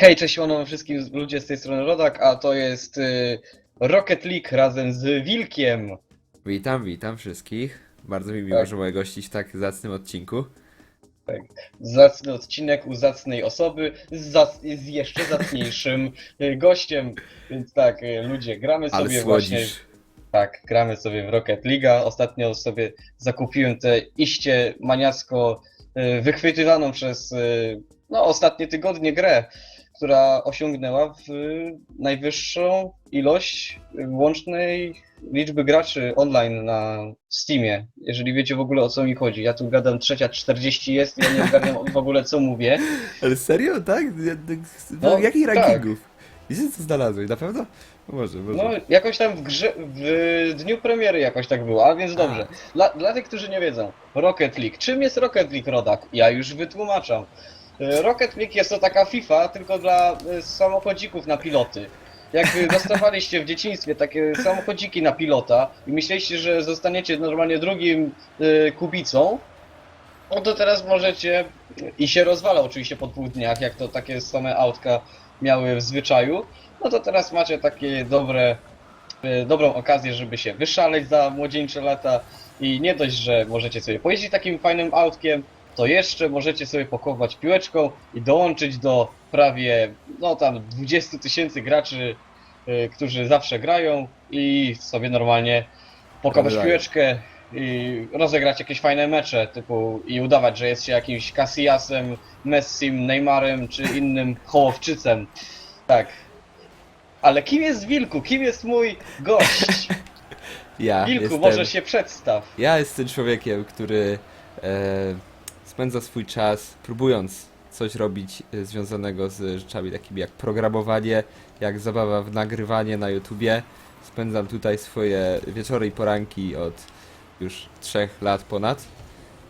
Hej, cześć siemano wszystkim ludzie z tej strony Rodak, a to jest y, Rocket League razem z Wilkiem. Witam, witam wszystkich. Bardzo mi miło, Tak. że mogę gościć w tak zacnym odcinku. Zacny odcinek u zacnej osoby z, zac- z jeszcze zacniejszym y, gościem. Więc tak, y, ludzie, gramy Ale sobie właśnie. słodzisz. Tak, gramy sobie w Rocket League. Ostatnio sobie zakupiłem tę iście maniacko y, wychwytywaną przez y, no, ostatnie tygodnie grę, która osiągnęła w, najwyższą ilość łącznej liczby graczy online na Steamie. Jeżeli wiecie w ogóle o co mi chodzi. Ja tu gadam trzecia 40 jest, ja nie ogarniam w ogóle co mówię. Ale serio, tak? No, No, jakich tak. rankingów? Wiecie co znalazłeś, na pewno? No Może, może. No, jakoś tam w grze, w dniu premiery jakoś tak było, a więc dobrze. Dla, dla tych, którzy nie wiedzą, Rocket League. Czym jest Rocket League, Rodak? Ja już wytłumaczam. E, Rocket League jest to taka FIFA, tylko dla e, samochodzików na piloty. Jak dostawaliście w dzieciństwie takie samochodziki na pilota i myśleliście, że zostaniecie normalnie drugim e, kubicą, no to teraz możecie, i się rozwala oczywiście po dwóch dniach, jak to takie same autka miały w zwyczaju, no to teraz macie takie dobre, dobrą okazję, żeby się wyszaleć za młodzieńcze lata i nie dość, że możecie sobie pojeździć takim fajnym autkiem, to jeszcze możecie sobie pokować piłeczką i dołączyć do prawie, no tam 20 tysięcy graczy, e, którzy zawsze grają i sobie normalnie pokować Grają. piłeczkę i rozegrać jakieś fajne mecze, typu i udawać, że jest się jakimś Casillasem, Messim, Neymarem czy innym hołowczycem. Tak. Ale kim jest Wilku? Kim jest mój gość? ja Wilku, jestem, może się przedstaw. Ja jestem człowiekiem, który e, spędza swój czas próbując coś robić e, związanego z rzeczami takimi jak programowanie, jak zabawa w nagrywanie na YouTubie. Spędzam tutaj swoje wieczory i poranki od już trzech lat ponad.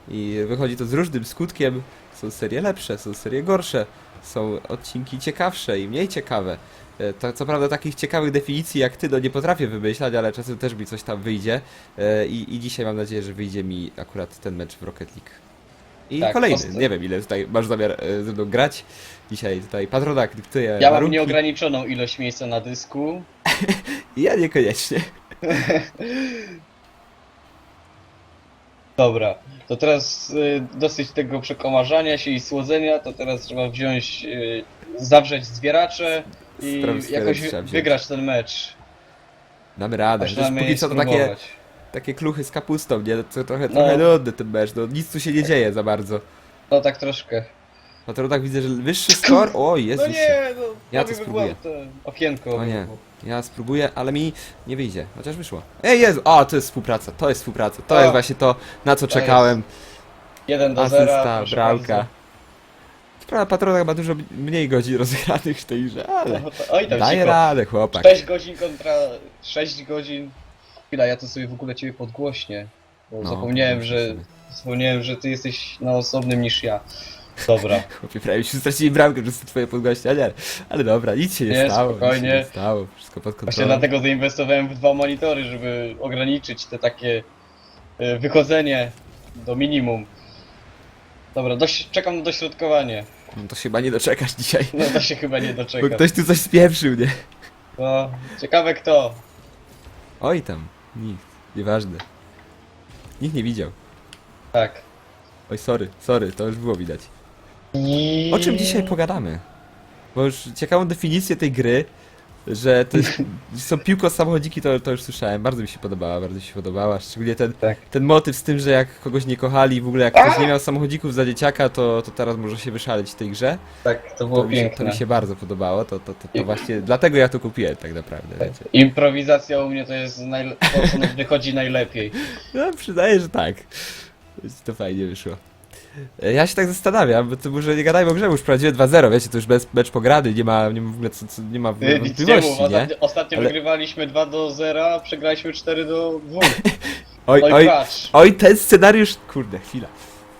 I wychodzi to z różnym skutkiem. Są serie lepsze, są serie gorsze, są odcinki ciekawsze i mniej ciekawe. E, To, co prawda takich ciekawych definicji jak ty, no nie potrafię wymyślać, ale czasem też mi coś tam wyjdzie. E, I, I dzisiaj mam nadzieję, że wyjdzie mi akurat ten mecz w Rocket League. I Tak, kolejny, post- nie wiem ile tutaj masz zamiar e, ze mną grać. Dzisiaj tutaj Patronak dyktuje Ja mam warunki. nieograniczoną ilość miejsca na dysku. Ja niekoniecznie. Dobra, to teraz y, dosyć tego przekomarzania się i słodzenia, to teraz trzeba wziąć, y, zawrzeć zwieracze i jakoś trzeba wziąć. wygrać ten mecz. Damy radę. Przynajmniej póki co to takie, spróbować. Takie kluchy z kapustą, nie? To trochę, No. trochę nudny ten mecz, no nic tu się nie dzieje za bardzo. No tak troszkę. Patronak widzę, że wyższy skor. O, jest No wyższy. nie, no Ja to spróbuję. było to okienko. O nie. Ja spróbuję, ale mi nie wyjdzie. Chociaż wyszło. Ej, Jezu! O, to jest współpraca, to jest współpraca. To O. jest właśnie to, na co czekałem. 1 do 0. Asysta, bramka. Prawda, Patronak ma dużo mniej godzin rozegranych w tej grze, ale No Oj, tam daje cicho. radę, chłopak. 6 godzin kontra 6 godzin. Chwila, ja to sobie w ogóle ciebie podgłośnie. Bo No, zapomniałem, że zapomniałem, że ty jesteś na osobnym niż ja. Dobra. Chłopie, prawie się stracili bramkę przez te twoje podgłośnienia, ale dobra, nic się nie, Nie, stało, nic się spokojnie. nie stało, wszystko pod Właśnie kontrolą. dlatego zainwestowałem w dwa monitory, żeby ograniczyć te takie e, wychodzenie do minimum. Dobra, doś- czekam na dośrodkowanie. No to się chyba nie doczekasz dzisiaj, No to się chyba nie bo ktoś tu coś spieprzył, nie? No, ciekawe kto. Oj tam, nikt, nieważne. Nikt nie widział. Tak. Oj, sorry, sorry, to już było widać. O czym dzisiaj pogadamy? Bo już ciekawą definicję tej gry, że to jest, są piłko samochodziki, to, to już słyszałem. Bardzo mi się podobała, bardzo mi się podobała. Szczególnie ten, Tak. ten motyw z tym, że jak kogoś nie kochali, w ogóle jak ktoś nie miał samochodzików za dzieciaka, to, to teraz może się wyszaleć w tej grze. Tak, to To było mi, się, to piękne. mi się bardzo podobało, to, to, to, to właśnie dlatego ja to kupiłem tak naprawdę, Tak. wiecie. Improwizacja u mnie to jest najle- to, co wychodzi najlepiej. No, przyznaję, że tak. To fajnie wyszło. Ja się tak zastanawiam, bo to może nie gadajmy o grze, bo już prowadziłem 2-0, wiecie, to już bez mecz pograny, nie ma, nie ma w ogóle co, co, nie ma nic nie nie? ostatnio, ostatnio Ale- wygrywaliśmy 2 do 0, przegraliśmy 4 do 2. Oj, Oj, oj, patrz. oj, ten scenariusz, kurde, chwila.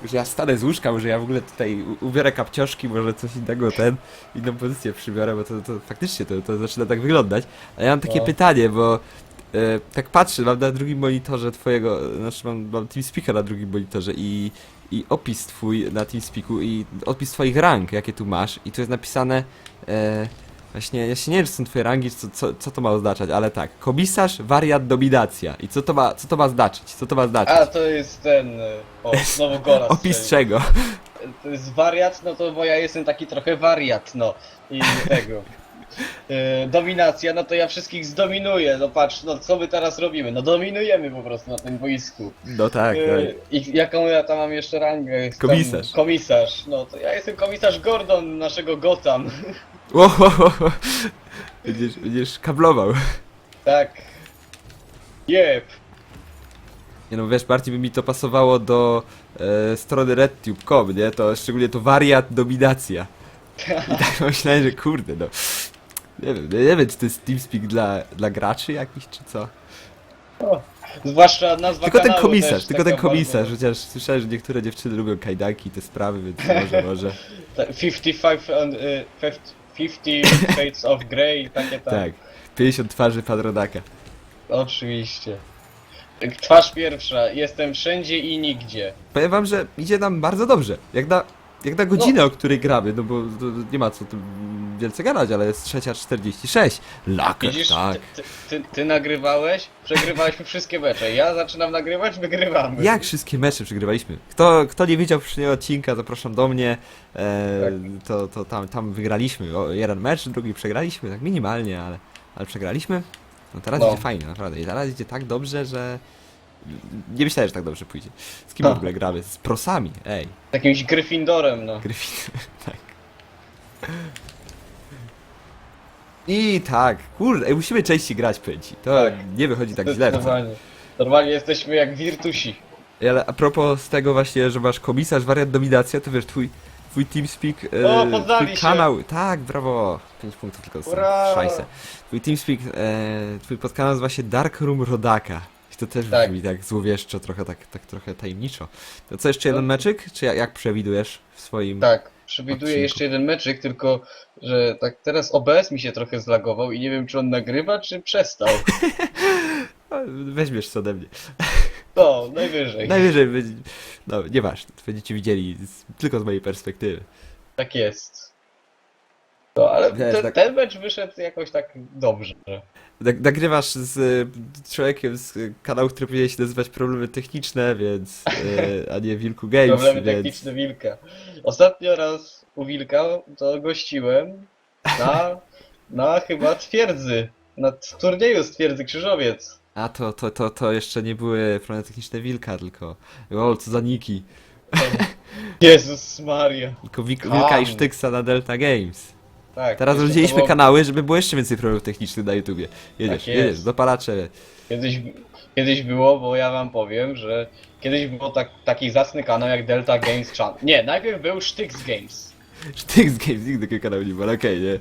Że ja stanę z łóżka, może ja w ogóle tutaj u- ubiorę kapcioszki, może coś innego, ten, inną pozycję przybiorę, bo to, to faktycznie to, to zaczyna tak wyglądać. A ja mam takie No. pytanie, bo e, tak patrzę, mam na drugim monitorze twojego, znaczy mam, mam TeamSpeaka na drugim monitorze i i opis twój na TeamSpeaku i opis twoich rank, jakie tu masz i tu jest napisane e, właśnie, ja się nie wiem, czy są twoje rangi, co, co, co to ma oznaczać, ale tak, komisarz, wariat, dominacja i co to ma, co to ma znaczyć, co to ma znaczyć? A, to jest ten... y, O, znowu Gola Opis strzelił. czego? To jest wariat, no to bo ja jestem taki trochę wariat, no. I tego. Y, dominacja, no to ja wszystkich zdominuję. No patrz, no co my teraz robimy? No dominujemy po prostu na tym boisku. No tak, tak. Y, I jaką ja tam mam jeszcze rangę? Jestem Komisarz. Komisarz, no to ja jestem komisarz Gordon naszego Gotham. Ło, ho, ho, ho. Będziesz, będziesz kablował. tak. Jep. Nie no, wiesz, bardziej by mi to pasowało do e, strony redtube.com, nie? To szczególnie to wariat dominacja. I tak myślałem, że kurde, no. Nie wiem, nie wiem, czy to jest TeamSpeak dla, dla graczy jakiś, czy co? Zwłaszcza nazwa Tylko ten kanału komisarz, też tylko taka ten komisarz, bardzo- chociaż słyszałem, że niektóre dziewczyny lubią kajdanki i te sprawy, więc może, może. ta- 55 and, y, 50 Shades of Grey, takie tam. Tak. 50 twarzy Padrodaka. Oczywiście. Twarz pierwsza, jestem wszędzie i nigdzie. Powiem wam, że idzie nam bardzo dobrze. Jak na, jak na godzinę, o której gramy, no bo nie ma co tu wielce gadać, ale jest trzecia 46. Laker, Widzisz, tak. ty, ty, ty nagrywałeś, przegrywaliśmy wszystkie mecze. Ja zaczynam nagrywać, wygrywamy. Jak wszystkie mecze przegrywaliśmy? Kto, kto nie widział poprzedniego odcinka, zapraszam do mnie. E, Tak. to, to tam, tam wygraliśmy. O, jeden mecz, drugi przegraliśmy, tak minimalnie, ale, ale przegraliśmy. No teraz No. idzie fajnie, naprawdę. I teraz idzie tak dobrze, że nie myślałem, że tak dobrze pójdzie. Z kim w ogóle gramy? Z prosami, ej. Z jakimś Gryffindorem, no. Gryffindor, tak. I tak, kurde, ej, musimy częściej grać pęci. To Tak. nie wychodzi tak źle. wcale. Normalnie jesteśmy jak Virtusi. Ej, Ale a propos z tego właśnie, że masz komisarz, wariat, dominacja, to wiesz, twój, twój TeamSpeak, e, O, poznali twój się. kanał, tak, brawo, 5 punktów tylko Ura! szajse. Twój TeamSpeak, e, twój podkanał nazywa się Dark Room Rodaka. I to też Tak. brzmi tak złowieszczo, trochę tak, tak trochę tajemniczo. To co, jeszcze jeden No. meczyk? Czy jak, jak przewidujesz w swoim... Tak, przewiduję Odcinku. jeszcze jeden meczyk, tylko że tak teraz OBS mi się trochę zlagował i nie wiem czy on nagrywa, czy przestał. Weźmiesz co ode mnie. No, najwyżej. Najwyżej, no nieważne, będziecie widzieli z, tylko z mojej perspektywy. Tak jest. No, ale Wiesz, ten, tak- ten mecz wyszedł jakoś tak dobrze. Nag- Nagrywasz z e, człowiekiem z kanału, który powinien się nazywać Problemy Techniczne, więc, e, a nie Wilku Games, Problemy więc... techniczne Wilka. Ostatnio raz u Wilka to gościłem na, na chyba twierdzy. Na t- turnieju z twierdzy Krzyżowiec. A to, to, to, to jeszcze nie były Problemy Techniczne Wilka, tylko... O, co za niki. Jezus Maria. Tylko Wik. Wilka i Sztyksa na Delta Games. Tak, Teraz jeszcze to rozdzieliliśmy było- kanały, żeby było jeszcze więcej problemów technicznych na YouTubie. Jedziesz, Tak jest. jedziesz, dopalacze. Kiedyś, kiedyś było, bo ja wam powiem, że kiedyś było tak, taki zacny kanał jak Delta Games Channel. Nie, najpierw był Sztyx Games. Sztyks Games nigdy takiego kanału nie było, ale okej, nie?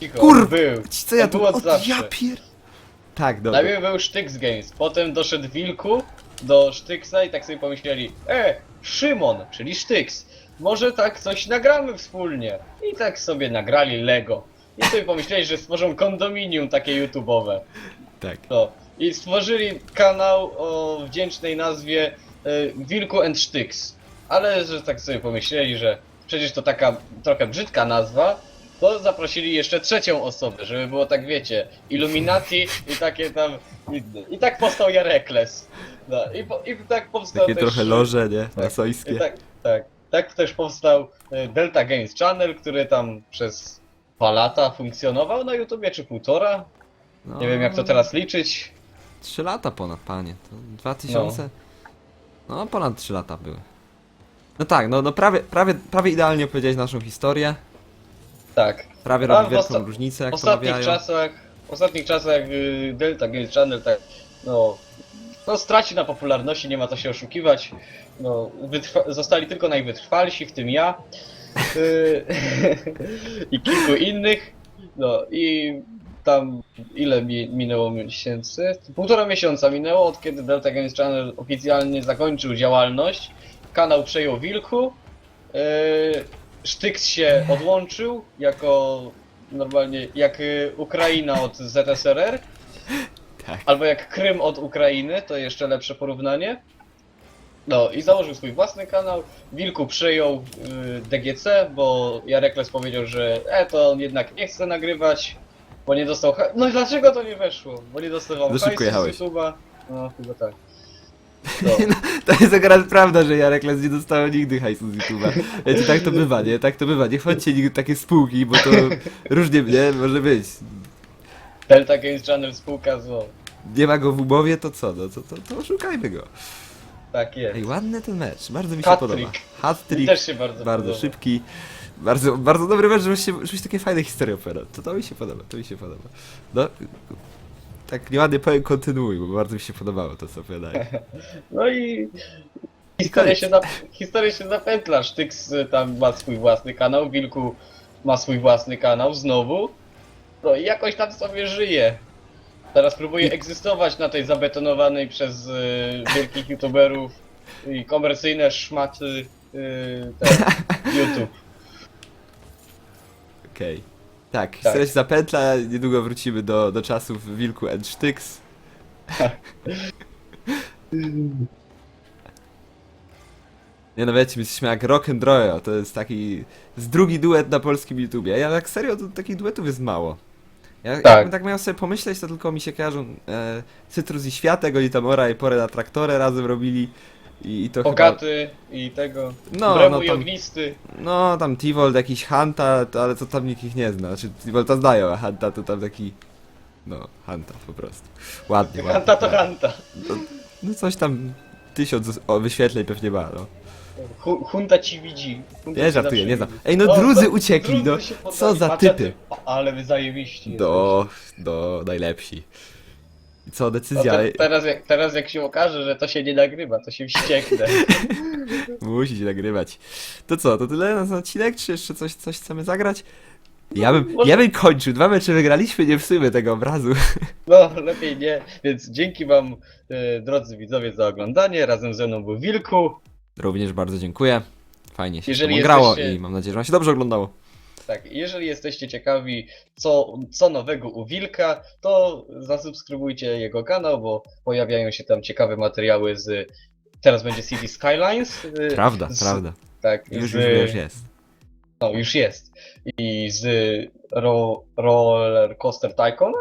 Cicho, Kurwa, był. Ci Co ja To tu... było O, zawsze. ja pier... Tak, dobra. Najpierw był Sztyx Games, potem doszedł Wilku do Sztyksa i tak sobie pomyśleli E, Szymon, czyli Sztyks, może tak coś nagramy wspólnie. I tak sobie nagrali Lego. I sobie pomyśleli, że stworzą kondominium takie YouTube'owe. Tak. No. I stworzyli kanał o wdzięcznej nazwie y, Wilku and Sztyks. Ale że tak sobie pomyśleli, że przecież to taka trochę brzydka nazwa, to zaprosili jeszcze trzecią osobę, żeby było tak wiecie, Illuminati i takie tam inne. I tak powstał Jarekles. No, i, po, I tak powstał Takie też... trochę loże, nie? tak, Masojskie. Tak, tak. Tak też powstał y, Delta Games Channel, który tam przez dwa lata funkcjonował na YouTubie, czy półtora. No, Nie wiem jak to teraz liczyć. 3 lata ponad, panie. To 2000... No, ponad 3 lata były. No tak, no, no prawie, prawie, prawie idealnie opowiedziałeś naszą historię. Tak. Prawie A robi w wielką osta- różnicę, W jak ostatnich pomawiają. czasach, w ostatnich czasach y, Delta Games Channel tak, no, no straci na popularności, nie ma co się oszukiwać. No, zostali tylko najwytrwalsi, w tym ja y, i kilku innych. No i tam ile mi minęło miesięcy? Półtora miesiąca minęło od kiedy Delta Games Channel oficjalnie zakończył działalność. Kanał przejął Wilku. Yy, Sztyks się odłączył jako normalnie jak y, Ukraina od ZSRR, Tak. albo jak Krym od Ukrainy, to jeszcze lepsze porównanie. No i założył swój własny kanał. Wilku przyjął y, DGC, bo Jarekles powiedział, że e, to on jednak nie chce nagrywać, bo nie dostał ha- No i dlaczego to nie weszło? Bo nie dostał Za szybko hajsu z. YouTube'a. No, chyba tak. No. To jest akurat prawda, że Jarek Les nie dostał nigdy hajsu z YouTube'a. Wiecie, tak to bywa, nie? Tak to bywa. Nie chodźcie nigdy takie spółki, bo to różnie, nie? Może być. Delta Games Channel spółka zło. Nie ma go w umowie, to co? No to, to, to szukajmy go. Tak jest. Ej, ładny ten mecz, bardzo mi się Hat-trick. podoba. Mi Hat-trick, też się bardzo, bardzo podoba. szybki. Bardzo, bardzo dobry mecz, żebyś, się, żebyś takie fajne historie opowiadał. To, to mi się podoba, to mi się podoba. No, tak nieładnie powiem, kontynuuj, bo bardzo mi się podobało to, co opowiadałeś. No i historia się, zap... historia się zapętla. Sztyks tam ma swój własny kanał, Wilku ma swój własny kanał znowu. No i jakoś tam sobie żyje. Teraz próbuje egzystować na tej zabetonowanej przez y, wielkich youtuberów i komercyjne szmaty y, ten, YouTube. Okej. Tak, historia się zapętla, niedługo wrócimy do, do czasów Wilku and Sztyks. Nie no wiecie, my jesteśmy jak Rock and Roll, to jest taki z drugi duet na polskim YouTubie. Ja tak serio, to takich duetów jest mało. Ja, Tak. Jakbym tak miał sobie pomyśleć, to tylko mi się kojarzą e, Cytrus i Światek, oni tam Ora i Porę na traktorę razem robili. I, i to chyba... Bogaty i tego. No, Bremu no i tam- ognisty. No, tam Tivold, jakiś Hanta, to, ale to tam nikt ich nie zna. Znaczy, Tivolta znają, a Hanta to tam taki... No, Hanta po prostu. Ładnie, ładnie. Hanta to tak. Hanta. No coś tam tysiąc o, wyświetleń pewnie ma, no. Hu- Hunta ci widzi. Hunta Nie ci żartuję, zawsze nie znam. widzi. Ej, no O, drudzy no, uciekli, drudzy no. się poddali. Co za typy. Ale wy zajebiści. Do, do najlepsi. I co, No decyzja? te, teraz, jak, teraz jak się okaże, że to się nie nagrywa, to się wścieknę. Musi się nagrywać. To co, to tyle na ten odcinek, czy jeszcze coś, coś chcemy zagrać? Ja bym, może- ja bym kończył, dwa mecze wygraliśmy, nie psujmy tego obrazu. No, lepiej nie. Więc dzięki wam, e, drodzy widzowie, za oglądanie. Razem ze mną był Wilku. Również bardzo dziękuję. Fajnie się Jeżeli grało jesteście- i mam nadzieję, że wam się dobrze oglądało. Tak, jeżeli jesteście ciekawi, co, co nowego u Wilka, to zasubskrybujcie jego kanał, bo pojawiają się tam ciekawe materiały z... Teraz będzie City Skylines. e, Prawda, z- prawda. Tak, Już, z, już, już jest. No, już jest. I z ro, Roller Coaster Tycoon,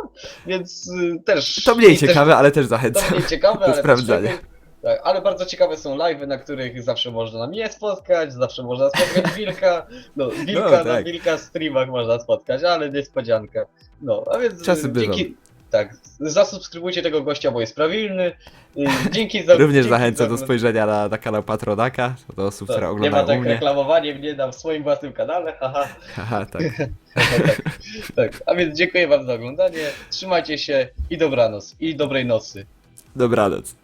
więc y, też... To mniej i też- ciekawe, ale też To zachęcam. mniej ciekawe, do ale też sprawdzania. lepiej. Tak, ale bardzo ciekawe są live'y, na których zawsze można mnie spotkać, zawsze można spotkać Wilka. No, Wilka No, na tak. Wilka streamach można spotkać, ale niespodzianka. No, a więc Czasy y, dzięki... Tak, zasubskrybujcie tego gościa, bo jest prawilny. Y, Dzięki za... Również dzięki zachęcam za... do spojrzenia na, na kanał Patronaka, do osób, które To, nie ma oglądają tak mnie. reklamowanie mnie na swoim własnym kanale, haha. Haha, tak. tak, tak, a więc dziękuję wam za oglądanie, trzymajcie się i dobranoc, i dobrej nocy. Dobranoc.